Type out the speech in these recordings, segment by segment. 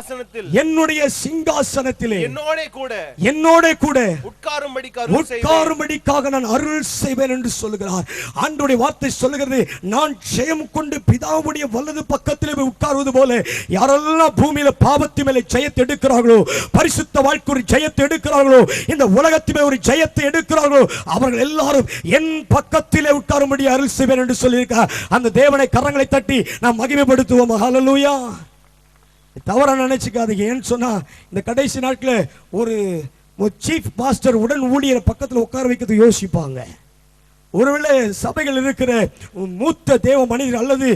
சிங்காசனத்தில். என்னுடைய சிங்காசனத்திலே. என்னோட கூட. என்னோட கூட. உட்காரும்படிக்கு அருள் செய்வேன். உட்காரும்படிக்காக நான் அருள் செய்வேன் என்று சொல்லுகிறார். ஆண்டோடைய வார்த்தை சொல்லுகிறது நான் ஜெயம் கொண்டு பிதாவுடைய வலது பக்கத்திலே போய் உட்காருவது போல யாரெல்லாம் பூமியில பாவத்து மேலே ஜெயத்தை எடுக்கிறார்களோ பரிசுத்த வாழ்க்கை ஒரு ஜெயத்தை எடுக்கிறார்களோ இந்த உலகத்திலே ஒரு ஜெயத்தை எடுக்கிறார்களோ அவர்கள் எல்லாரும் என் பக்கத்திலே உட்காரும்படி அருள் செய்வேன் என்று சொல்லியிருக்கார் அந்த தேவனை கரங்களை தட்டி நாம் மகிமைப்படுத்துவோம் ஹalleluya. தவறாக நினைச்சுக்காதீங்க. ஏன்னு சொன்னால் இந்த கடைசி நாட்களில் ஒரு சீஃப் மாஸ்டர் உடன் ஊழியரை பக்கத்தில் உட்கார வைக்கிறது யோசிப்பாங்க. ஒருவேளை சபைகள் இருக்கிற மூத்த தேவ மனிதர் அல்லது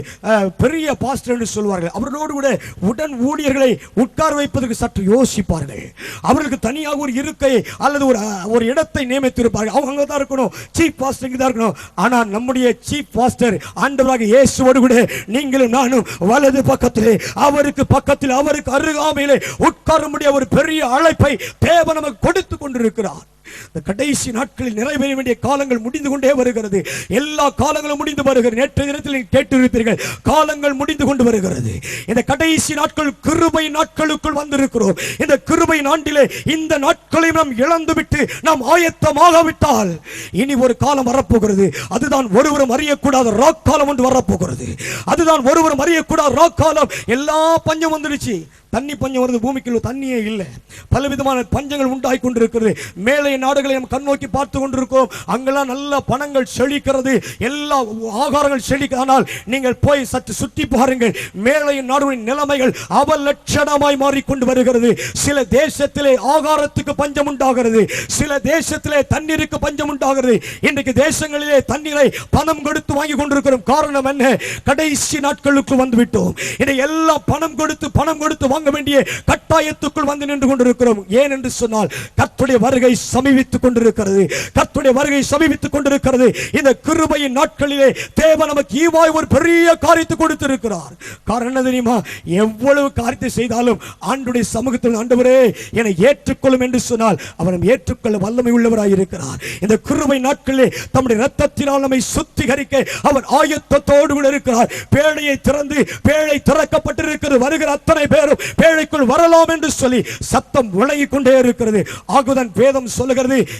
பெரிய பாஸ்டர் என்று சொல்வார்கள் அவர்களோடு கூட உடன் ஊழியர்களை உட்கார வைப்பதற்கு சற்று யோசிப்பார்கள். அவர்களுக்கு தனியாக ஒரு இருக்கை அல்லது ஒரு ஒரு இடத்தை நியமித்திருப்பார்கள். அவங்க அங்கே தான் இருக்கணும் சீஃப் பாஸ்டர் இங்கே தான் இருக்கணும். ஆனால் நம்முடைய சீஃப் பாஸ்டர் ஆண்டவராக இயேசுவோடு கூட நீங்களும் நானும் வலது பக்கத்திலே அவருக்கு பக்கத்தில் அவருக்கு அருகாமையிலே உட்காரும்படிய ஒரு பெரிய அழைப்பை தேவ நமக்கு கொடுத்து கொண்டிருக்கிறார். இந்த கடைசி நாட்களில் நிறைவேற வேண்டிய காலங்கள் முடிந்து கொண்டே வருகிறது. எல்லா காலங்களும் முடிந்து வருகிறது. நேற்றைய தினத்தில் நீங்கள் கேட்டிருப்பீர்கள். காலங்கள் முடிந்து கொண்டு வருகிறது. இந்த கடைசி நாட்கள் கிருபை நாட்களுக்குள் வந்திருக்கிறோம். இந்த கிருபை நாட்டிலே இந்த நாட்களை நாம் இழந்துவிட்டு நாம் ஆயத்தமாகாவிட்டால் இனி ஒரு காலம் வரப்போகிறது. அதுதான் ஒருவரும் அறியக்கூடாத ராக் காலம் ஒன்று வரப்போகிறது. அதுதான் ஒருவரும் அறியக்கூடாத ராக் காலம். எல்லா பஞ்சம் வந்துடுச்சு. தண்ணி பஞ்சம் வருது. பூமிக்குள்ள தண்ணியே இல்லை. பலவிதமான பஞ்சங்கள் உண்டாகி கொண்டிருக்கிறது. மேலே நாடுகளை நம்ம கண்ணோக்கி பார்த்து கொண்டிருக்கோம் அங்கெல்லாம் நல்ல பணங்கள் செழிக்கிறது. எல்லா ஆகாரங்கள் செழிக்க ஆனால் நீங்கள் போய் சற்று சுற்றி பாருங்கள். மேலே நாடுகளின் நிலைமைகள் அவலட்சணமாய் மாறிக்கொண்டு வருகிறது. சில தேசத்திலே ஆகாரத்துக்கு பஞ்சம் உண்டாகிறது. சில தேசத்திலே தண்ணீருக்கு பஞ்சம் உண்டாகிறது. இன்றைக்கு தேசங்களிலே தண்ணீரை பணம் கொடுத்து வாங்கி கொண்டிருக்கிறோம். காரணம் என்ன? கடைசி நாட்களுக்கு வந்துவிட்டோம். இதை எல்லாம் பணம் கொடுத்து பணம் கொடுத்து வாங்க வேண்டிய கட்டாயத்துக்குள் வந்து நின்று கொண்டிருக்கிறோம். ஏன் என்று சொன்னால் கத்துடைய வருகை சமீபித்துக் கொண்டிருக்கிறது கத்துடைய வருகை சமீபித்துக் கொண்டிருக்கிறது இந்த கிருபையின் நாட்களிலே தேவன் நமக்கு ஈவாய் ஒரு பெரிய காரியத்தை கொடுத்திருக்கிறார். காரணம் என்ன தெரியுமா? எவ்வளவு காரியத்தை செய்தாலும் ஆண்டுடைய சமூகத்தில் ஆண்டவரே என ஏற்றுக்கொள்ளும் என்று சொன்னால் அவர் ஏற்றுக்கொள்ள வல்லமை உள்ளவராய் இருக்கிறார். இந்த கிருபை நாட்களிலே தம்முடைய ரத்தத்தினால் நம்மை சுத்திகரிக்க அவர் ஆயத்தத்தோடு கூட இருக்கிறார். பேழையை திறந்து பேழை திறக்கப்பட்டிருக்கிறது. வருகிற அத்தனை பேரும் பேழைக்குள் வரலாம் என்று சொல்லி சத்தம் விளங்கிக் கொண்டே இருக்கிறது ஆகுதன் வேதம் சொல்லுகிறது.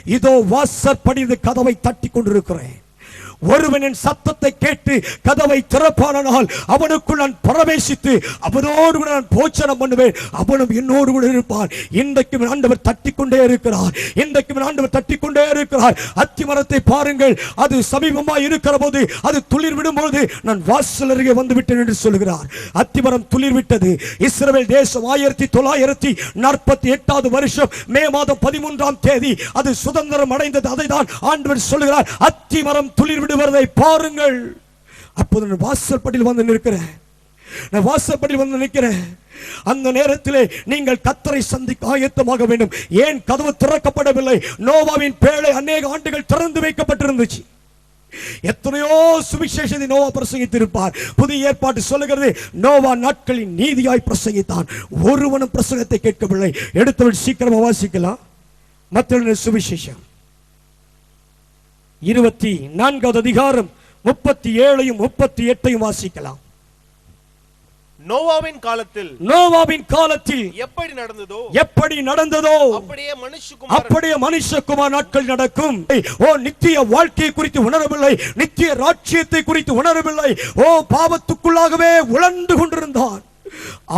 இதோ வாசற்படி கதவை தட்டி கொண்டிருக்கிறேன் ஒருவனின் சத்தத்தை கேட்டு கதவை திறப்பானால் அவனுக்குள் நான் பிரவேசித்து அவனோடு கூட நான் போச்சனம் பண்ணுவேன். அவனும் என்னோடு கூட இருப்பான். இன்றைக்கும் ஆண்டவர் தட்டிக்கொண்டே இருக்கிறார். இன்றைக்கும் ஆண்டவர் தட்டிக்கொண்டே இருக்கிறார். அத்திமரத்தை பாருங்கள். அது சமீபமாக இருக்கிற போது அது துளிர் விடும் விடும்போது நான் வாசல் அருகே வந்துவிட்டேன் என்று சொல்கிறார். அத்திமரம் துளிர் விட்டது இஸ்ரேல் தேசம் ஆயிரத்தி தொள்ளாயிரத்தி நாற்பத்தி எட்டாவது வருஷம் மே மாதம் பதிமூன்றாம் தேதி அது சுதந்திரம் அடைந்தது. அதை தான் ஆண்டவர் சொல்கிறார். அத்திமரம் துளிர் விடும் விடுவதை பாருங்கள். அப்போது நான் வாசற்படியில் வந்து நிற்கிறேன். நான் வாசற்படியில் வந்து நிற்கிறேன். அந்த நேரத்திலே நீங்கள் கத்தரை சந்திக்க ஆயத்தமாக வேண்டும். ஏன் கதவு திறக்கப்படவில்லை? நோவாவின் பேழை அநேக ஆண்டுகள் திறந்து வைக்கப்பட்டிருந்துச்சு. எத்தனையோ சுவிசேஷத்தை நோவா பிரசங்கித்திருப்பார். புதிய ஏற்பாட்டு சொல்லுகிறது நோவா நாட்களின் நீதியாய் பிரசங்கித்தான். ஒருவனும் பிரசங்கத்தை கேட்கவில்லை. எடுத்தவள் சீக்கிரமா வாசிக்கலாம். மத்திய சுவிசேஷம். இருபத்தி நான்காவது அதிகாரம் முப்பத்தி ஏழையும் முப்பத்தி எட்டையும் வாசிக்கலாம். நோவாவின் காலத்தில் நோவாவின் காலத்தில் எப்படி நடந்ததோ எப்படி நடந்ததோ அப்படியே மனுஷகுமாரன் அப்படியே மனுஷகுமார் நாட்கள் நடக்கும். ஓ நித்திய வாழ்க்கையை குறித்து உணரவில்லை நித்திய ராட்சியத்தை குறித்து உணரவில்லை. ஓ பாவத்துக்குள்ளாகவே உழந்து கொண்டிருந்தான்.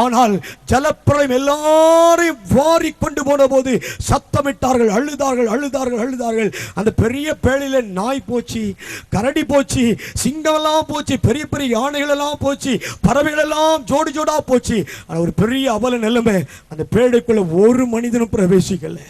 ஆனால் ஜலப்பிரளயம் எல்லாரையும் வாரி கொண்டு போன போது சத்தமிட்டார்கள் அழுதார்கள் அழுதார்கள் அழுதார்கள். அந்த பெரிய பேழையில நாய் போச்சு கரடி போச்சு சிங்கமெல்லாம் போச்சு பெரிய பெரிய யானைகள் எல்லாம் போச்சு பறவைகள் எல்லாம் ஜோடி ஜோடா போச்சு. ஆனால் ஒரு பெரிய அவல நிலைமை அந்த பேழைக்குள்ள ஒரு மனிதனும் பிரவேசிக்கலை.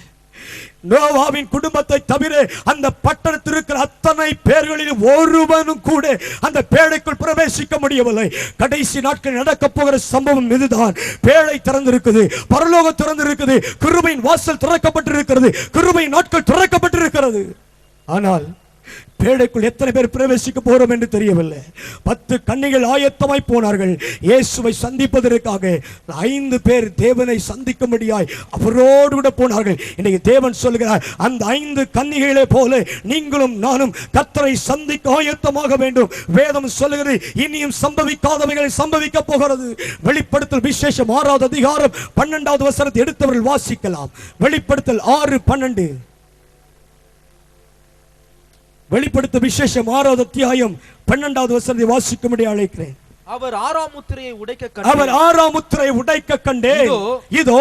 நோவாவின் குடும்பத்தை தவிர அந்த பட்டணத்தில் இருக்கிற அத்தனை பேர்களில் ஒருவனும் கூட அந்த பேழைக்குள் பிரவேசிக்க முடியவில்லை. கடைசி நாட்கள் நடக்க போகிற சம்பவம் இதுதான். பேழை திறந்திருக்குது பரலோகம் திறந்திருக்குது கிருபையின் வாசல் திறக்கப்பட்டிருக்கிறது கிருபையின் நாட்கள் திறக்கப்பட்டிருக்கிறது. ஆனால் பேடைக்குள் எத்தனை பேர் பிரவேசிக்க போறோம் என்று தெரியவில்லை. பத்து கன்னிகள் ஆயத்தமாய் போனார்கள். இயேசுவை சந்திப்பதற்காக ஐந்து பேர் தேவனை சந்திக்கும்படியாய் அவரோடு கூட போனார்கள். இன்னைக்கு தேவன் சொல்கிறார் அந்த ஐந்து கன்னிகளே போல நீங்களும் நானும் கத்தரை சந்திக்க ஆயத்தமாக வேண்டும். வேதம் சொல்லுகிறது இனியும் சம்பவிக்காதவைகளை சம்பவிக்க போகிறது. வெளிப்படுத்தல் விசேஷம் ஆறாவது அதிகாரம் பன்னெண்டாவது வசனத்தை எடுத்தவர்கள் வாசிக்கலாம். வெளிப்படுத்தல் ஆறு பன்னெண்டு. வெளிப்படுத்த விசேஷம் ஆறாவது அத்தியாயம் பன்னெண்டாவது வசனத்தை வாசிக்கும்படி அழைக்கிறேன். அவர் ஆறாம் முத்திரையை உடைக்க அவர் கண்டு ஆறாம் முத்திரை உடைக்க கண்டே இதோ,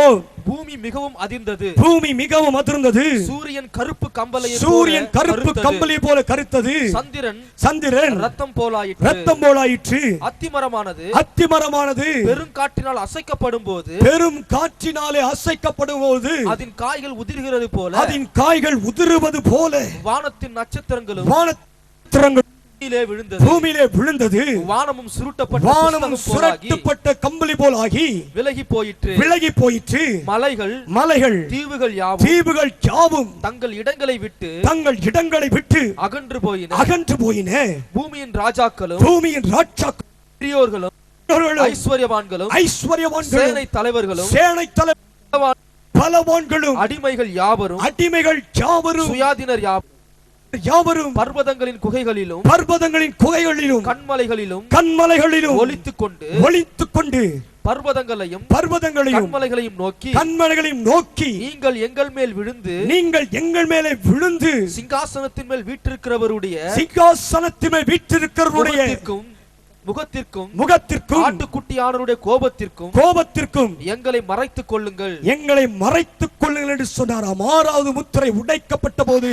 பூமி மிகவும் அதிர்ந்தது. பூமி மிகவும் அதிர்ந்தது. சூரியன் கருப்பு கம்பலை சூரியன் கருப்பு கம்பளி போல கருத்தது. சந்திரன் சந்திரன் ரத்தம் போலாயிற்று. ரத்தம் போலாயிற்று. அத்திமரமானது அத்திமரமானது பெருங்காற்றினால் அசைக்கப்படும் போது பெரும் காற்றினாலே அசைக்கப்படும் போது அதன் காய்கள் உதிர்கிறது போல அதன் காய்கள் உதிருவது போல வானத்தின் நட்சத்திரங்களும் வானத்திரங்கள் பூமியிலே விழுந்தது. வானமும் சுருட்டப்பட்ட வானமும் சுரட்டப்பட்ட கம்பளி போலாகி விலகி போயிற்று. விலகி போயிற்று. மலைகள் மலைகள் தீவுகள் யாவும் தீவுகள் யாவும் தங்கள் இடங்களை விட்டு தங்கள் இடங்களை விட்டு அகன்று போயின. அகன்று போயின. பூமியின் ராஜாக்களும் பூமியின் ராட்சாக்களும் பெரியோர்களும் ஐஸ்வர்யவான்களும் ஐஸ்வர்யவான்களும் சேனை தலைவர்களும் சேனை தலை பலவான் பலவான்களும் அடிமைகள் யாவரும் அடிமைகள் யாவரும் சுயாதீனர் யாவரும் யாவரும் பர்வதங்களின் குகைகளிலும் பர்வதங்களின் குகைகளிலும் கண்மலைகளிலும் கண்மலைகளிலும் ஒலித்துக் கொண்டு ஒளித்துக் கொண்டு பர்வதங்களையும் பர்வதங்களையும் கண்மலைகளையும் நோக்கி கண்மலைகளையும் நோக்கி நீங்கள் எங்கள் மேல் விழுந்து நீங்கள் எங்கள் மேலே விழுந்து சிங்காசனத்தின் மேல் வீற்றிருக்கிறவருடைய சிங்காசனத்தின் மேல் வீற்றிருக்கிறவருடைய முகத்திற்கும் முகத்திற்கும் ஆட்டுக்குட்டியானவருடைய கோபத்திற்கும் கோபத்திற்கும் எங்களை மறைத்துக் கொள்ளுங்கள். எங்களை மறைத்துக் கொள்ளுங்கள் என்று சொன்னாராம் ஆறாவது முத்திரை உடைக்கப்பட்ட போது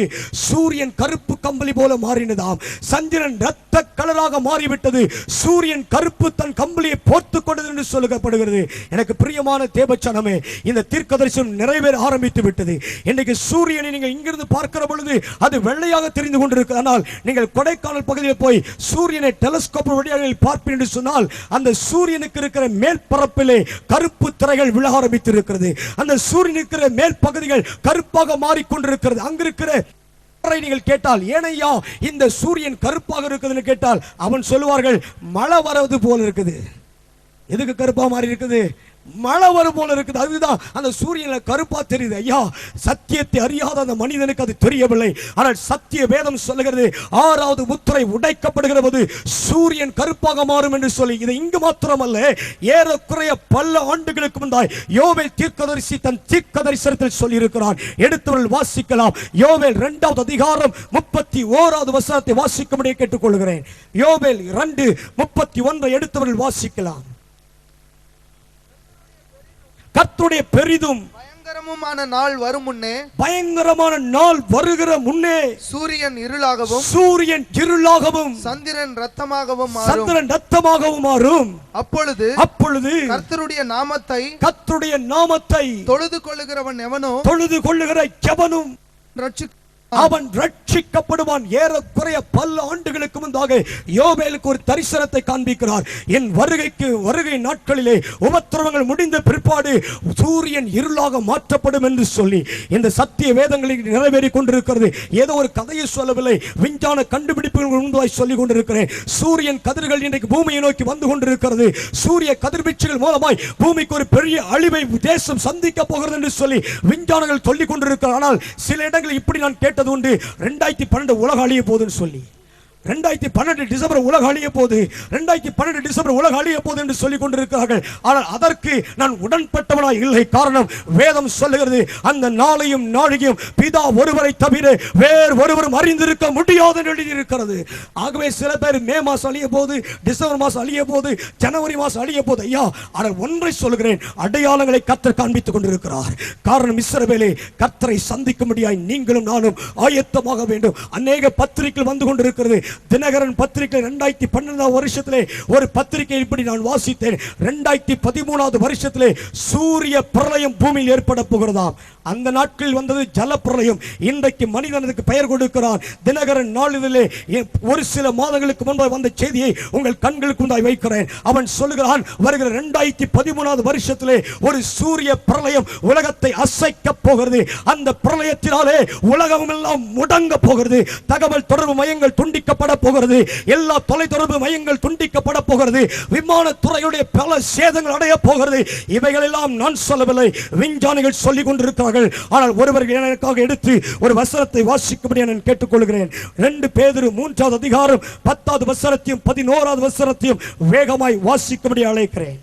சூரியன் கருப்பு கம்பளி போல மாறினதாம். சந்திரன் ரத்த கலராக மாறிவிட்டது. சூரியன் கருப்பு தன் கம்பளியை போர்த்துக் கொண்டது என்று சொல்லப்படுகிறது. எனக்கு பிரியமான தேவச்சனமே இந்த தீர்க்க தரிசனம் நிறைவேற ஆரம்பித்து விட்டது. இன்னைக்கு சூரியனை நீங்கள் இங்கிருந்து பார்க்கிற பொழுது அது வெள்ளையாக தெரிந்து கொண்டிருக்கு ஆனால் நீங்கள் கொடைக்கானல் பகுதியில் போய் சூரியனை டெலஸ்கோப் வழியாக பார்ப்பேன் என்று சொன்னால் அந்த சூரியனுக்கு இருக்கிற மேற்பரப்பிலே கருப்பு திரைகள் விழ ஆரம்பித்திருக்கிறது. அந்த சூரியன் இருக்கிற மேல் பகுதிகள் கருப்பாக மாறிக்கொண்டிருக்கிறது. அங்கிருக்கிற நீங்கள் கேட்டால் ஏனையா இந்த சூரியன் கருப்பாக இருக்குதுன்னு கேட்டால் அவன் சொல்லுவார்கள் மழை வரது போல இருக்குது. எதுக்கு கருப்பாக மாறி இருக்குது மழை வரும் போல இருக்குது. அதுதான் அந்த சூரியன்ல கருப்பா தெரியுது. ஐயா சத்தியத்தை அறியாத அந்த மனிதனுக்கு அது தெரியவில்லை. ஆனால் சத்திய வேதம் சொல்லுகிறது ஆறாவது முத்திரை உடைக்கப்படுகிற போது சூரியன் கருப்பாக மாறும் என்று சொல்லி. இது இங்கு மாத்திரமல்ல ஏறக்குறைய பல ஆண்டுகளுக்கு முந்தாய் யோவேல் தீர்க்கதரிசி தன் தீர்க்கதரிசனத்தில் சொல்லியிருக்கிறான் எடுத்தவர்கள் வாசிக்கலாம். யோவேல் இரண்டாவது அதிகாரம் முப்பத்தி ஓராவது வசனத்தை வாசிக்கும்படியே கேட்டுக்கொள்கிறேன். யோவேல் இரண்டு முப்பத்தி ஒன்றை எடுத்தவர்கள் வாசிக்கலாம். கர்த்தருடைய பெரிதும் பயங்கரமுமான நாள் வரும் முன்னே பயங்கரமான நாள் வருகிற முன்னே சூரியன் இருளாகவும் சூரியன் இருளாகவும் சந்திரன் ரத்தமாகவும் மாறும். சந்திரன் ரத்தமாகவும் மாறும். அப்பொழுது அப்பொழுது கர்த்தருடைய நாமத்தை கர்த்தருடைய நாமத்தை தொழுது கொள்ளுகிறவன் எவனோ தொழுது கொள்ளுகிற எவனும் ரட்சி அவன் ரட்சிக்கப்படுவான். ஏறக்குறைய பல ஆண்டுகளுக்கு முன்பாக யோபேலுக்கு ஒரு தரிசனத்தை காண்பிக்கிறார். என் வருகைக்கு வருகை நாட்களிலே உபத்திரவங்கள் முடிந்த பிற்பாடு சூரியன் இருளாக மாற்றப்படும் என்று சொல்லி இந்த சத்திய வேதங்களில் நிறைவேறி கொண்டிருக்கிறது. ஏதோ ஒரு கதையை சொல்லவில்லை. விஞ்ஞான கண்டுபிடிப்புகள் முன்பாய் சொல்லிக் கொண்டிருக்கிறேன். சூரியன் கதிர்கள் இன்றைக்கு பூமியை நோக்கி வந்து கொண்டிருக்கிறது. சூரிய கதிர்வீச்சுகள் மூலமாய் பூமிக்கு ஒரு பெரிய அழிவை தேசம் சந்திக்க போகிறது என்று சொல்லி விஞ்ஞானங்கள் சொல்லிக் கொண்டிருக்கிறார். ஆனால் சில இடங்களில் இப்படி நான் கேட்டது உண்டு. ரெண்டாயிரத்தி பன்னெண்டு உலக அழிய போதுன்னு சொல்லி. ரெண்டாயிரத்தி பன்னெண்டு டிசம்பர் உலக அழிய போது ரெண்டாயிரத்தி பன்னெண்டு டிசம்பர் உலக அழிய போது என்று சொல்லிக் கொண்டிருக்கிறார்கள். ஆனால் அதற்கு நான் உடன்பட்டவனாய் இல்லை. காரணம் வேதம் சொல்லுகிறது அந்த நாளையும் நாளையும் பிதா ஒருவரை தவிர வேறு ஒருவரும் அறிந்திருக்க முடியாது என்று எழுதியிருக்கிறது. ஆகவே சில பேர் மே மாதம் அழிய போது டிசம்பர் மாதம் அழிய போது ஜனவரி மாதம் அழிய போது ஐயா ஆனால் ஒன்றை சொல்கிறேன் அடையாளங்களை கத்தர் காண்பித்துக் கொண்டிருக்கிறார். காரணம் இஸ்ரவேலே கத்தரை சந்திக்கும்படியாய் நீங்களும் நானும் ஆயத்தமாக வேண்டும். அநேக பத்திரிகைகள் வந்து கொண்டிருக்கிறது. தினகரன் பத்திரிகை ரெண்டாயிரத்தி பன்னெண்டாம் வருஷத்திலே ஒரு பத்திரிகை இப்படி நான் வாசித்தேன். ரெண்டாயிரத்தி பதிமூணாவது வருஷத்திலே சூரிய பிரளயம் பூமியில் ஏற்பட போகிறதாம். அந்த நாட்களில் வந்தது ஜல பிரளயம் இன்றைக்கு மனிதனுக்கு பெயர் கொடுக்கிறான். தினகரன் நாளிதழே ஒரு சில மாதங்களுக்கு முன்பாக வந்த செய்தியை உங்கள் கண்களுக்கு உண்டாய் வைக்கிறேன். அவன் சொல்லுகிறான் வருகிற ரெண்டாயிரத்தி பதிமூணாவது வருஷத்திலே ஒரு சூரிய பிரளயம் உலகத்தை அசைக்க போகிறது. அந்த பிரளயத்தினாலே உலகம் எல்லாம் முடங்க போகிறது. தகவல் தொடர்பு மையங்கள் துண்டிக்கப்பட போகிறது. எல்லா தொலைத்தொடர்பு மையங்கள் துண்டிக்கப்பட போகிறது. விமானத்துறையுடைய பல சேதங்கள் அடைய போகிறது. இவைகளெல்லாம் நான் சொல்லவில்லை. விஞ்ஞானிகள் சொல்லிக் கொண்டிருக்கிறார்கள். ஆனால் ஒருவர் எனக்காக எடுத்து ஒரு வசனத்தை வாசிக்கும்படி நான் கேட்டுக்கொள்கிறேன். ரெண்டு பேரும் மூன்றாவது அதிகாரம் பத்தாவது வசனத்தையும் பதினோராவது வசனத்தையும் வேகமாய் வாசிக்கும்படி அழைக்கிறேன்.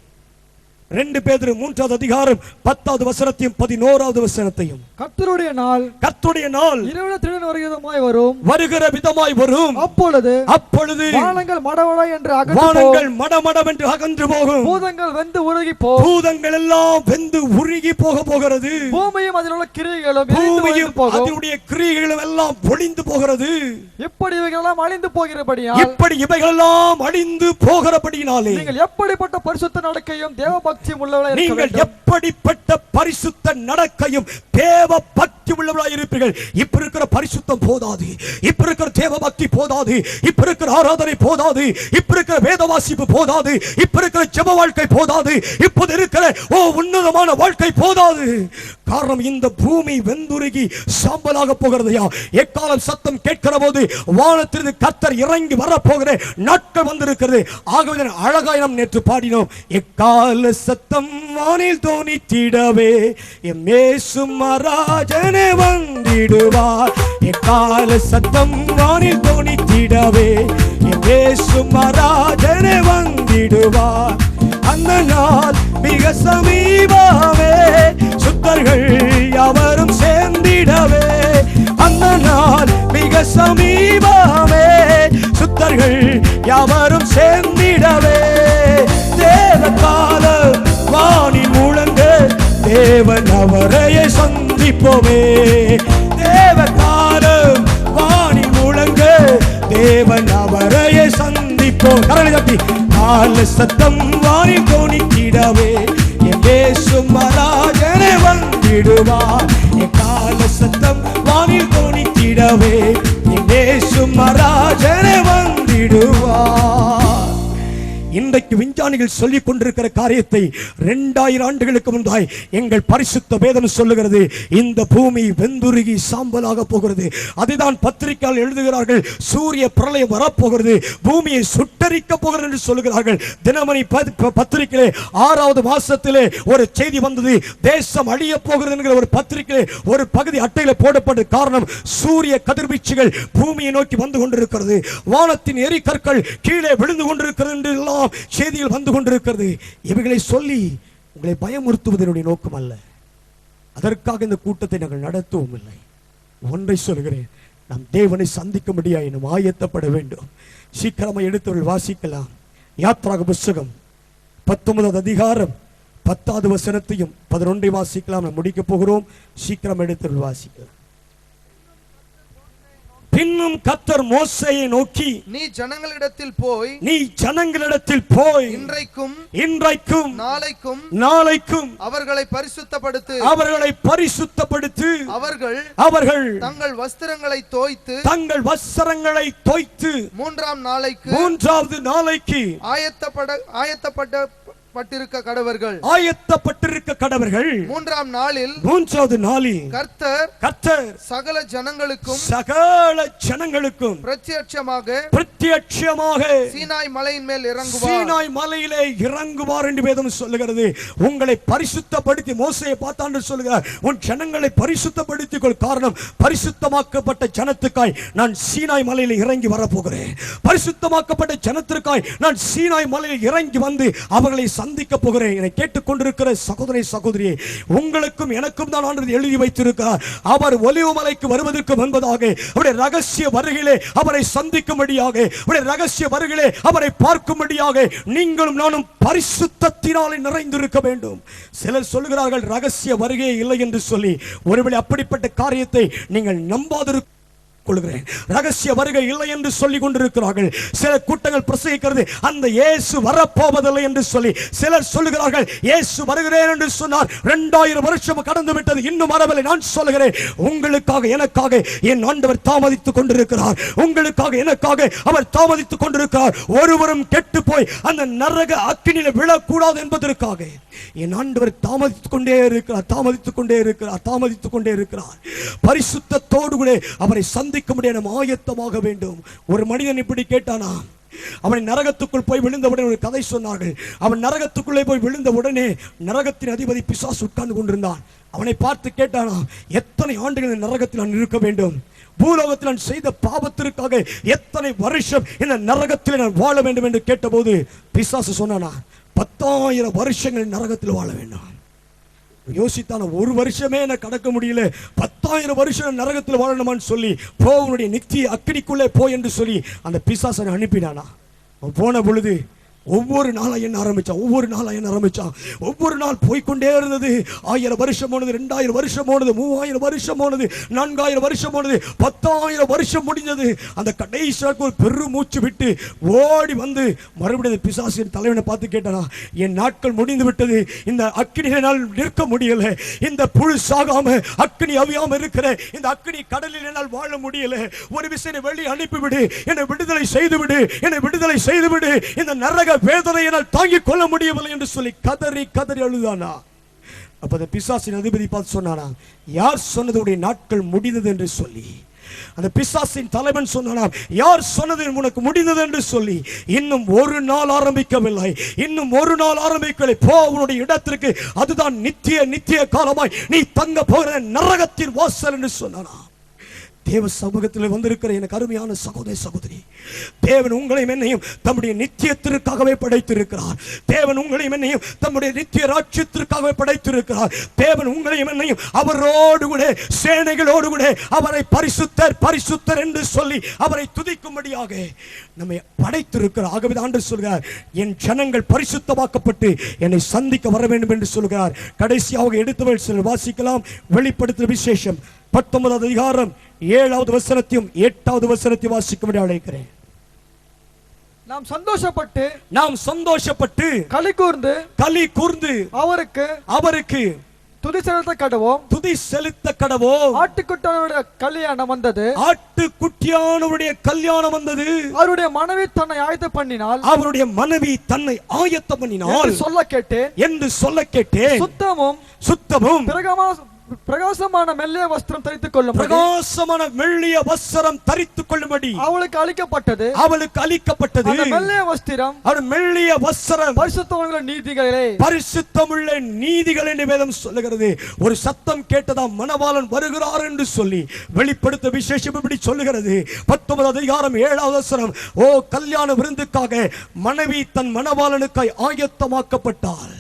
ரெண்டு பேதுரு மூன்றாவது அதிகாரம் பத்தாவது வசனத்தையும் பதினோராவது வசனத்தையும். கர்த்தருடைய நாள் கர்த்தருடைய நாள் இரவிட திருடன் வருகிறதுமாய் வரும். வருகிற விதமாய் வரும். அப்பொழுது அப்பொழுது வானங்கள் மடமட என்று அகன்று வானங்கள் மடமடவென்று அகன்று போகும். பூதங்கள் வெந்து உருகி போ. பூதங்கள் எல்லாம் வெந்து உருகி போக போகிறது. பூமியும் அதில் உள்ள கிரியைகளும் பூமியும் போகும். அதனுடைய கிரியைகளும் எல்லாம் பொழிந்து போகிறது. இப்படி இவைகளெல்லாம் அழிந்து போகிறபடியால் இப்படி இவைகளெல்லாம் அழிந்து போகிறபடியினாலே நீங்கள் எப்படிப்பட்ட பரிசுத்த நடக்கையும் தேவ பக்தியும் உள்ளவர்களாய் இருக்க நீங்கள் எப்படிப்பட்ட பரிசுத்த நடக்கையும் தேவ பக்தி உள்ளவர்களாய் இருப்பீர்கள். இப்ப இருக்கிற பரிசுத்தம் போதாது. இப்ப இருக்கிற தேவ பக்தி போதாது. இப்ப இருக்கிற ஆராதனை போதாது. இப்ப இருக்கிற வேத வாசிப்பு போதாது. இப்ப இருக்கிற ஜெப வாழ்க்கை போதாது. இப்போது இருக்கிற ஓ உன்னதமான வாழ்க்கை போதாது. காரணம் இந்த பூமி வெந்துருகி சாம்பலாக போகிறதையா? எக்காலம் சத்தம் கேட்கிற போது வானத்திலிருந்து கத்தர் இறங்கி வரப்போகிற நாட்கள் வந்திருக்கிறது. ஆகவே அழகாய் நாம் நேற்று பாடினோம். எக்கால சத்தம் வானில் தோணி திடவே தோணித்திடவே எம்மேசு மராஜனே வந்திடுவார். எக்கால சத்தம் வானில் தோணித்திடவே. எம்மேசு மராஜனே வந்திடுவார். அந்த நாள் மிக சமீபமே சுத்தர்கள் யாவரும் சேர்ந்திடவே. அந்த நாள் மிக சமீபமே சுத்தர்கள் யாவரும் சேர்ந்திடவே. தேவ காலம் வாணி முழங்கு தேவன் அவரையே சந்திப்போமே. தேவதானம் வாணி முழங்க. தேவன் அவரையே சந்திப்போம். கரணி தப்பி கால சத்தம் வாணி கோணிக்கிடவே என் பேசும் மராஜனே வந்திடுவார் என் கால சத்தம் வாணி கோணிக்கிடவே என் பேசும் மராஜனே வந்திடுவார் இன்றைக்கு விஞ்ஞானிகள் சொல்லிக் கொண்டிருக்கிற காரியத்தை ரெண்டாயிரம் ஆண்டுகளுக்கு முன்பாய் எங்கள் பரிசுத்த வேதம் சொல்லுகிறது. இந்த பூமி வெந்துருகி சாம்பலாக போகிறது. அதைதான் பத்திரிகையால் எழுதுகிறார்கள் சூரிய பிரளயம் வரப்போகிறது பூமியை சுட்டரிக்க போகிறது என்று சொல்லுகிறார்கள். தினமணி பத்- பத்திரிகையிலே ஆறாவது மாசத்திலே ஒரு செய்தி வந்தது. தேசம் அழிய போகிறது என்கிற ஒரு பத்திரிகையிலே ஒரு பகுதி அட்டையில போடப்பட்ட காரணம் சூரிய கதிர்வீச்சுகள் பூமியை நோக்கி வந்து கொண்டிருக்கிறது. வானத்தின் எரிக்கற்கள் கீழே விழுந்து கொண்டிருக்கிறது என்று எல்லாம் செய்தியில் வந்து கொண்டிருக்கிறது. இவைகளை சொல்லி உங்களை பயமுறுத்துவதனுடைய நோக்கம் அல்ல. அதற்காக இந்த கூட்டத்தை நாங்கள் நடத்தவும் இல்லை. ஒன்றை சொல்கிறேன். நாம் தேவனை சந்திக்க முடியாது எனும் ஆயத்தப்பட வேண்டும். சீக்கிரமாக எடுத்தவர்கள் வாசிக்கலாம். யாத்ராக புஸ்தகம் பத்தொன்பதாவது அதிகாரம் பத்தாவது வசனத்தையும் பதினொன்றை வாசிக்கலாம். நாம் முடிக்கப் போகிறோம். சீக்கிரம் எடுத்தவர்கள் வாசிக்கலாம். பின்னும் கத்தர் மோசையை நோக்கி நீ ஜனங்களிடத்தில் போய் நீ ஜனங்களிடத்தில் போய் இன்றைக்கும் இன்றைக்கும் நாளைக்கும் நாளைக்கும் அவர்களை பரிசுத்தப்படுத்து. அவர்களை பரிசுத்தப்படுத்து அவர்கள் அவர்கள் தங்கள் வஸ்திரங்களை தோய்த்து தங்கள் வஸ்திரங்களை தோய்த்து மூன்றாம் நாளைக்கு மூன்றாவது நாளைக்கு ஆயத்தப்பட ஆயத்தப்பட்ட பட்டிருக்க கடவர்கள். ஆயத்தப்பட்டிருக்க கடவர்கள். மூன்றாம் நாளில் மூன்றாவது நாளில் கர்த்தர் கர்த்தர் சகல ஜனங்களுக்கும் சகல ஜனங்களுக்கும் பிரத்யட்சமாக பிரத்யட்சமாக சீனாய் மலையின் மேல் இறங்குவார். சீனாய் மலையிலே இறங்குவார் என்று வேதம் சொல்லுகிறது. உங்களை பரிசுத்தப்படுத்தி மோசையை பார்த்தாண்டு சொல்லுகிறார். உன் ஜனங்களை பரிசுத்தப்படுத்திக் கொள் காரணம் பரிசுத்தமாக்கப்பட்ட ஜனத்துக்காய் நான் சீனாய் மலையில இறங்கி வரப்போகிறேன். பரிசுத்தமாக்கப்பட்ட ஜனத்திற்காய் நான் சீனாய் மலையில் இறங்கி வந்து அவர்களை சந்திக்க போகிறேன். என்னை கேட்டுக்கொண்டிருக்கிற சகோதரி சகோதரியே உங்களுக்கும் எனக்கும் தான் ஆண்டு எழுதி வைத்திருக்கிறார். அவர் ஒலிவு மலைக்கு வருவதற்கு முன்பதாக அவருடைய ரகசிய வருகையிலே அவரை சந்திக்கும்படியாக அவருடைய ரகசிய வருகையிலே அவரை பார்க்கும்படியாக நீங்களும் நானும் பரிசுத்தத்தினாலே நிறைந்திருக்க வேண்டும். சிலர் சொல்கிறார்கள் ரகசிய வருகை இல்லை என்று சொல்லி. ஒருவேளை அப்படிப்பட்ட காரியத்தை நீங்கள் நம்பாதிருக்க கொள்கிறேன். ரகசிய வருகை இல்லை என்று சொல்லி கொண்டிருக்கிறார்கள். சில கூட்டங்கள் பிரசங்கிக்கிறது. அந்த இயேசு வரப்போவதில்லை என்று சொல்லி சிலர் சொல்லுகிறார்கள் இயேசு வருகிறேன் என்று சொன்னார். இரண்டாயிரம் வருஷம் கடந்து விட்டது. இன்னும் வரவில்லை. நான் சொல்லுகிறேன் உங்களுக்காக எனக்காக என் ஆண்டவர் தாமதித்துக் கொண்டிருக்கிறார். உங்களுக்காக எனக்காக அவர் தாமதித்துக் கொண்டிருக்கிறார். ஒருவரும் கெட்டு போய் அந்த நரக அக்கினில விழக்கூடாது என்பதற்காக என் ஆண்டவர் தாமதித்துக் கொண்டே இருக்கிறார். தாமதித்துக் கொண்டே இருக்கிறார். தாமதித்துக் கொண்டே இருக்கிறார். பரிசுத்தத்தோடு கூட அவரை சந்திக்க முடிய நாம் ஆயத்தமாக வேண்டும். ஒரு மனிதன் இப்படி கேட்டானா? அவன் நரகத்துக்குள் போய் விழுந்தவுடனே ஒரு கதை சொன்னார்கள். அவன் நரகத்துக்குள்ளே போய் விழுந்த உடனே நரகத்தின் அதிபதி பிசாசு உட்கார்ந்து கொண்டிருந்தான். அவனை பார்த்து கேட்டானா எத்தனை ஆண்டுகள் இந்த நரகத்தில் நான் இருக்க வேண்டும்? பூலோகத்தில் நான் செய்த பாவத்திற்காக எத்தனை வருஷம் இந்த நரகத்தில் நான் வாழ வேண்டும்? என்று கேட்டபோது பிசாசு சொன்னானா பத்தாயிரம் வருஷங்கள் நரகத்தில் வாழ வேண்டும். யோசித்தான் ஒரு வருஷமே எனக்கு கடக்க முடியல. பத்தாயிரம் வருஷம் நரகத்தில் வாழணுமான்னு சொல்லி போ உன்னுடைய நித்திய போய் போ என்று சொல்லி அந்த பிசாசனை அனுப்பினானா. போன பொழுது ஒவ்வொரு நாளா என்ன ஆரம்பிச்சான் ஒவ்வொரு நாளா என்ன ஆரம்பிச்சான் ஒவ்வொரு நாள் போய்க்கொண்டே இருந்தது. ஆயிரம் வருஷம் போனது ரெண்டாயிரம் வருஷம் போனது மூவாயிரம் வருஷம் போனது நான்காயிரம் வருஷம் போனது பத்தாயிரம் வருஷம் முடிஞ்சது. அந்த கடைசியாக ஒரு பெரு மூச்சு விட்டு ஓடி வந்து மறுபடியும் பிசாசின் தலைவனை பார்த்து கேட்டானா என் நாட்கள் முடிந்து விட்டது. இந்த அக்னியினால் நிற்க முடியல. இந்த புழு சாகாம அக்னி அவியாம இருக்கிற இந்த அக்னி கடலில் என்னால் வாழ முடியல. ஒரு விஷயம் வெளியே அனுப்பிவிடு. என்னை விடுதலை செய்துவிடு. என்னை விடுதலை செய்துவிடு. இந்த நரக வேதனை என்னால் தாங்கிக் கொள்ள முடியவில்லை என்று சொல்லி கதறி கதறி அழுதானா? அப்ப அந்த பிசாசின் அதிபதி பார்த்து சொன்னானா யார் சொன்னது உடைய நாட்கள் முடிந்தது என்று சொல்லி? அந்த பிசாசின் தலைவன் சொன்னானாம் யார் சொன்னது உனக்கு முடிந்தது என்று சொல்லி? இன்னும் ஒரு நாள் ஆரம்பிக்கவில்லை. இன்னும் ஒரு நாள் ஆரம்பிக்கவில்லை. போ உன்னுடைய இடத்திற்கு. அதுதான் நித்திய நித்திய காலமாய் நீ தங்க போகிற நரகத்தின் வாசல் என்று சொன்னானாம் தேவ சமூகத்தில் வந்திருக்கிற எனக்கு அருமையான சகோதரி சகோதரி தேவன் உங்களையும் என்னையும் தம்முடைய நித்தியத்திற்காகவே படைத்திருக்கிறார். தேவன் உங்களையும் என்னையும் தம்முடைய நித்திய ராட்சியத்திற்காகவே படைத்திருக்கிறார். தேவன் உங்களையும் என்னையும் அவரோடு கூட சேனைகளோடு கூட அவரை பரிசுத்தர் பரிசுத்தர் என்று சொல்லி அவரை துதிக்கும்படியாக நம்மை படைத்திருக்கிறார். ஆகவே ஆண்டு சொல்கிறார் என் ஜனங்கள் பரிசுத்தமாக்கப்பட்டு என்னை சந்திக்க வர வேண்டும் என்று சொல்கிறார். கடைசியாக எடுத்து சிலர் வாசிக்கலாம். வெளிப்படுத்துகிற விசேஷம். பத்தொன்பதாவது அதிகாரம் ஏழாவது வசனத்தையும் எட்டாவது வசனத்தையும் வாசிக்கும்படி அழைக்கிறேன். நாம் சந்தோஷப்பட்டு நாம் சந்தோஷப்பட்டு களி கூர்ந்து களி கூர்ந்து அவருக்கு அவருக்கு துதி செலுத்த கடவோம் துதி செலுத்த கடவோ ஆட்டுக்குட்டனுடைய கல்யாணம் வந்தது. ஆட்டுக்குட்டியானவருடைய கல்யாணம் வந்தது. அவருடைய மனைவி தன்னை ஆயத்த பண்ணினால் அவருடைய மனைவி தன்னை ஆயத்தம் பண்ணினாள் என்று சொல்ல கேட்டேன். என்று சொல்ல கேட்டேன். சுத்தமும் சுத்தமும் பிரகமா பிரகாசமான மெல்லிய வஸ்திரம் தரித்துக் கொள்ளும் பிரகாசமான மெல்லிய வஸ்திரம் தரித்துக் கொள்ளும்படி அவளுக்கு அளிக்கப்பட்டது. அவளுக்கு அளிக்கப்பட்டது. அந்த மெல்லிய வஸ்திரம் அவர் மெல்லிய வஸ்திரம் பரிசுத்தவங்கள நீதிகளே. பரிசுத்தமுள்ள நீதிகள் என்று வேதம் சொல்லுகிறது. ஒரு சத்தம் கேட்டதாம் மணவாளன் வருகிறார் என்று சொல்லி வெளிப்படுத்த விசேஷம் இப்படி சொல்லுகிறது. பத்தொன்பது அதிகாரம் ஏழாவது வசனம் ஓ கல்யாண விருந்துக்காக மனைவி தன் மணவாளனுக்காய் ஆயத்தமாக்கப்பட்டாள்.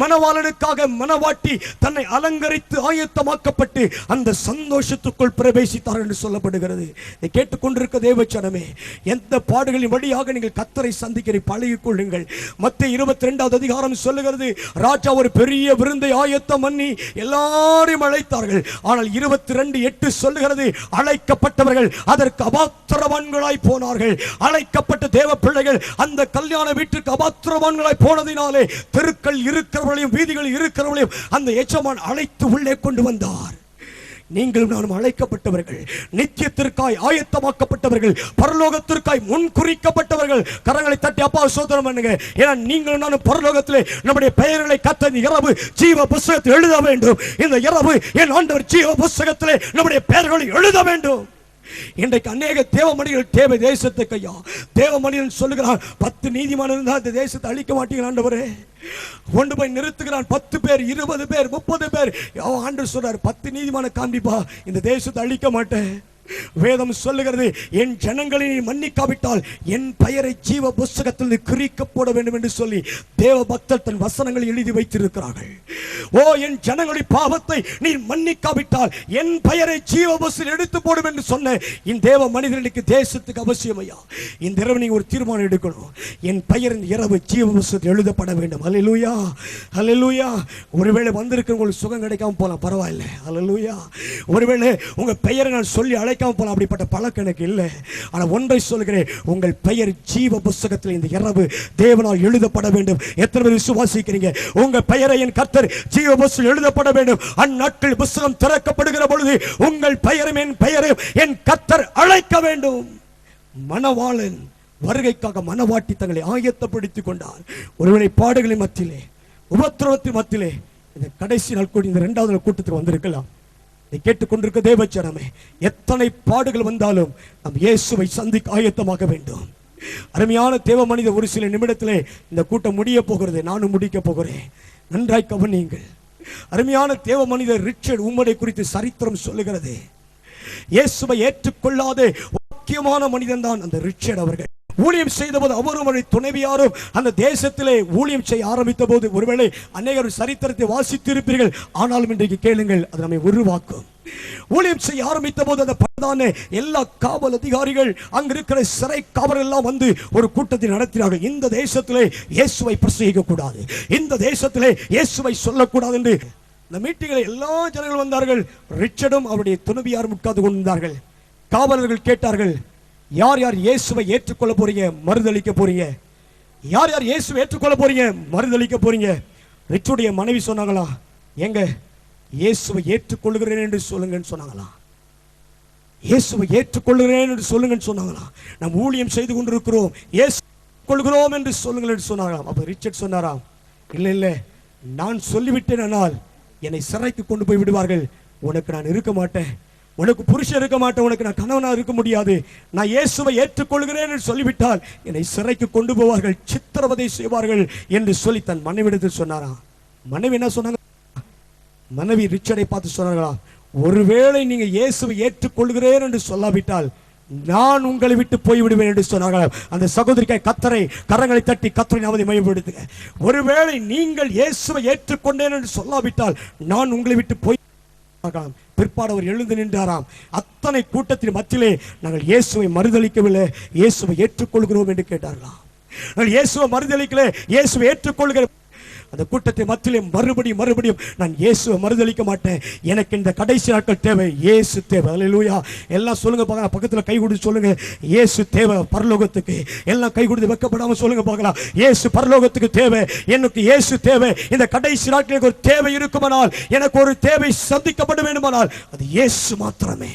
மணவாளனுக்காக மணவாட்டி தன்னை அலங்கரித்து ஆயத்தமாக்கப்பட்டு அந்த சந்தோஷத்துக்குள் பிரவேசித்தார் என்று சொல்லப்படுகிறது. கேட்டுக்கொண்டிருக்க தேவச்சனமே எந்த பாடுகளின் வழியாக நீங்கள் கத்தரை சந்திக்கிற பழகிக் கொள்ளுங்கள். மத்த இருபத்தி ரெண்டாவது அதிகாரம் சொல்லுகிறது ராஜா ஒரு பெரிய விருந்தை ஆயத்தம் பண்ணி எல்லாரையும் அழைத்தார்கள். ஆனால் இருபத்தி ரெண்டு எட்டு சொல்லுகிறது அழைக்கப்பட்டவர்கள் அதற்கு அபாத்திரவான்களாய் போனார்கள். அழைக்கப்பட்ட தேவ பிள்ளைகள் அந்த கல்யாண வீட்டுக்கு அபாத்திரவான்களாய் போனதினாலே தெருக்கள் இருக்கிறவர்களையும் வீதிகளில் இருக்கிறவர்களையும் அந்த எச்சமான் அழைத்து உள்ளே கொண்டு வந்தார். நீங்களும் நானும் அழைக்கப்பட்டவர்கள் நித்தியத்திற்காய் ஆயத்தமாக்கப்பட்டவர்கள் பரலோகத்திற்காய் முன்குறிக்கப்பட்டவர்கள் கரங்களை தட்டி அப்பா சோதனம் பண்ணுங்க. ஏன்னா நீங்களும் நானும் பரலோகத்திலே நம்முடைய பெயர்களை கத்த இந்த இரவு ஜீவ புஸ்தகத்தில் எழுத வேண்டும். இந்த இரவு என் ஆண்டவர் ஜீவ புஸ்தகத்திலே நம்முடைய பெயர்களை எழுத வேண்டும். இன்றைக்கு அநேக தேவ மனிதர்கள் தேவ தேசத்துக்கு ஐயா. தேவ மனிதன் சொல்லுகிறான் பத்து நீதிமான் இருந்தால் இந்த தேசத்தை அழிக்க மாட்டீங்களாண்டவரே கொண்டு போய் நிறுத்துகிறான் பத்து பேர் இருபது பேர் முப்பது பேர். அவன் ஆண்டு சொல்றார் பத்து நீதிமான காண்பிப்பா இந்த தேசத்தை அழிக்க மாட்டேன். வேதம் சொல்லுகிறது என் ஜனங்களை மன்னிக்காவிட்டால் என் பெயரை ஜீவ புஸ்தகத்தில் நீ வேண்டும் என்று சொல்லி தேவ பக்தர் தன் வசனங்களை எழுதி வைத்திருக்கிறார்கள். ஓ என் ஜனங்களின் பாவத்தை நீ மன்னிக்காவிட்டால் என் பெயரை ஜீவ புஸ்தகம் எடுத்து போடும் என்று சொன்ன இந்த தேவ மனிதனுக்கு தேசத்துக்கு அவசியம் ஐயா. இந்த இரவு நீங்க ஒரு தீர்மானம் எடுக்கணும். என் பெயர் இந்த இரவு ஜீவ புஸ்தகத்தில் எழுதப்பட வேண்டும். அல்லேலூயா அல்லேலூயா ஒருவேளை வந்திருக்கிறவங்களுக்கு சுகம் கிடைக்காம போலாம். பரவாயில்ல. அல்லேலூயா ஒருவேளை உங்க பெயரை நான் சொல்லி அழைக்க கிடைக்காம போல அப்படிப்பட்ட பழக்கம் எனக்கு இல்லை. ஆனால் ஒன்றை சொல்கிறேன் உங்கள் பெயர் ஜீவ புஸ்தகத்தில் இந்த இரவு தேவனால் எழுதப்பட வேண்டும். எத்தனை பேர் விசுவாசிக்கிறீங்க? உங்கள் பெயரை என் கர்த்தர் ஜீவ புஸ்தகம் எழுதப்பட வேண்டும். அந்நாட்கள் புஸ்தகம் திறக்கப்படுகிற பொழுது உங்கள் பெயரும் என் பெயரையும் என் கர்த்தர் அழைக்க வேண்டும். மணவாளன் வருகைக்காக மனவாட்டி தங்களை ஆயத்தப்படுத்திக் கொண்டார். ஒருவனை பாடுகளின் மத்தியிலே உபத்திரவத்தின் மத்தியிலே இந்த கடைசி நாள் கூடி இந்த இரண்டாவது நாள் கூட்டத்துக்கு வந்திருக்கலாம். இதை கேட்டுக்கொண்டிருக்க தேவச்சனமே எத்தனை பாடுகள் வந்தாலும் நாம் இயேசுவை சந்திக்க ஆயத்தமாக வேண்டும். அருமையான தேவ மனித ஒரு சில நிமிடத்திலே இந்த கூட்டம் முடிய போகிறது நானும் முடிக்க போகிறேன். நன்றாய் கவனியுங்கள். அருமையான தேவ மனிதர் ரிச்சர்ட் உம்மடை குறித்து சரித்திரம் சொல்லுகிறது. இயேசுவை ஏற்றுக்கொள்ளாத முக்கியமான மனிதன் தான் அந்த ரிச்சர்ட் அவர்கள். ஊழியம் செய்தபோது அவரும் அவருடைய துணைவியாரும் அந்த தேசத்திலே ஊழியம் செய்ய ஆரம்பித்த போது ஒருவேளை அநேகர் சரித்திரத்தை வாசித்திருப்பீர்கள். ஆனாலும் இன்றைக்கு கேளுங்கள் அது நம்மை உருவாக்கும். ஊழியம் செய்ய ஆரம்பித்த போது அந்த பிரதான எல்லா காவல் அதிகாரிகள் அங்க இருக்கிற சிறை காவல் எல்லாம் வந்து ஒரு கூட்டத்தை நடத்தினார்கள். இந்த தேசத்திலே இயேசுவை பிரசங்கிக்க கூடாது இந்த தேசத்திலே இயேசுவை சொல்லக்கூடாது என்று இந்த மீட்டிங்கில் எல்லா ஜனங்களும் வந்தார்கள். ரிச்சர்டும் அவருடைய துணைவியாரும் உட்கார்ந்து கொண்டிருந்தார்கள். காவலர்கள் கேட்டார்கள் யார் யார் இயேசுவை ஏற்றுக்கொள்ள போறீங்க மறுதளிக்க போறீங்க? யார் யார் இயேசுவை ஏற்றுக்கொள்ள போறீங்க மறுதளிக்க போறீங்க? ரிச்சுடைய மனைவி சொன்னாங்களா எங்க இயேசுவை ஏற்றுக்கொள்கிறேன் என்று சொல்லுங்கன்னு சொன்னாங்களா? இயேசுவை ஏற்றுக்கொள்கிறேன் என்று சொல்லுங்கன்னு சொன்னாங்களா? நாம் ஊழியம் செய்து கொண்டிருக்கிறோம் இயேசு கொள்கிறோம் என்று சொல்லுங்கள் என்று சொன்னாராம் அப்ப ரிச்சர்ட் சொன்னாராம் இல்லை இல்லை நான் சொல்லிவிட்டேன் ஆனால் என்னை சிறைக்கு கொண்டு போய் விடுவார்கள். உனக்கு நான் இருக்க மாட்டேன். உனக்கு புருஷன் இருக்க மாட்டேன் உனக்கு நான் கணவனா இருக்க முடியாது. நான் இயேசுவை ஏற்றுக்கொள்கிறேன் என்று சொல்லிவிட்டால் என்னை சிறைக்கு கொண்டு போவார்கள் சித்திரவதை செய்வார்கள் என்று சொல்லி தன் மனைவிடத்தில் சொன்னாராம் மனைவி என்ன சொன்னாங்க? மனைவி ரிச்சர்டை பார்த்து சொன்னார்களா? ஒருவேளை நீங்கள் இயேசுவை ஏற்றுக்கொள்கிறேன் என்று சொல்லாவிட்டால் நான் உங்களை விட்டு போய் விடுவேன் என்று சொன்னார்கள்? அந்த சகோதரிக்காய் கத்தரை கரங்களை தட்டி கத்தரை நாமதை மையப்படுத்துங்க. ஒருவேளை நீங்கள் இயேசுவை ஏற்றுக்கொண்டேன் என்று சொல்லாவிட்டால் நான் உங்களை விட்டு போய் பார்க்கலாம் பிற்பாடு அவர் எழுந்து நின்றாராம். அத்தனை கூட்டத்தின் மத்தியிலே நாங்கள் இயேசுவை மறுதளிக்கவில்லை. இயேசுவை ஏற்றுக்கொள்கிறோம் என்று கேட்டார்களாம். நாங்கள் இயேசுவை மறுதளிக்கல இயேசுவை ஏற்றுக்கொள்கிற அந்த கூட்டத்தை மத்தியிலும் மறுபடியும் மறுபடியும் நான் இயேசுவை மறுதளிக்க மாட்டேன். எனக்கு இந்த கடைசி நாட்கள் தேவை. இயேசு தேவை. அல்லேலூயா எல்லாம் சொல்லுங்க பார்க்கலாம் பக்கத்தில் கை கொடுத்து சொல்லுங்க. இயேசு தேவை பரலோகத்துக்கு. எல்லாம் கை கொடுத்து வைக்கப்படாமல் சொல்லுங்க பார்க்கலாம். இயேசு பரலோகத்துக்கு தேவை. எனக்கு இயேசு தேவை. இந்த கடைசி நாட்களுக்கு ஒரு தேவை இருக்குமானால் எனக்கு ஒரு தேவை சந்திக்கப்பட வேண்டுமானால் அது இயேசு மாத்திரமே.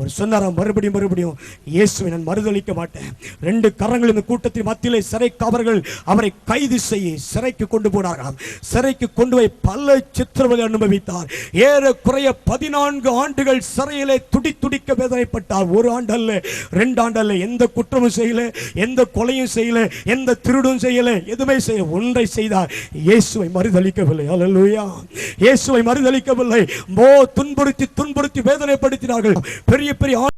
ஒரு சொன்னாராம் மறுபடியும் மறுபடியும் இயேசுவை நான் மறுதளிக்க மாட்டேன். ரெண்டு கரங்கள் இந்த கூட்டத்தின் மத்தியிலே சிறை காவலர்கள் அவரை கைது செய்ய சிறைக்கு கொண்டு போனார்களாம் சிறைக்கு கொண்டு போய் பல சித்திரவதை அனுபவித்தார். ஏறக்குறைய பதினான்கு ஆண்டுகள் சிறையிலே துடி துடிக்க வேதனைப்பட்டார். ஒரு ஆண்டு அல்ல ரெண்டு ஆண்டு அல்ல. எந்த குற்றமும் செய்யல எந்த கொலையும் செய்யல எந்த திருடும் செய்யல எதுவுமே செய்ய ஒன்றை செய்தார். இயேசுவை மறுதளிக்கவில்லை. அல்லேலூயா இயேசுவை மறுதளிக்கவில்லை. மோ துன்புறுத்தி துன்புறுத்தி வேதனைப்படுத்தினார்கள். பெரிய பெரிய பெரிய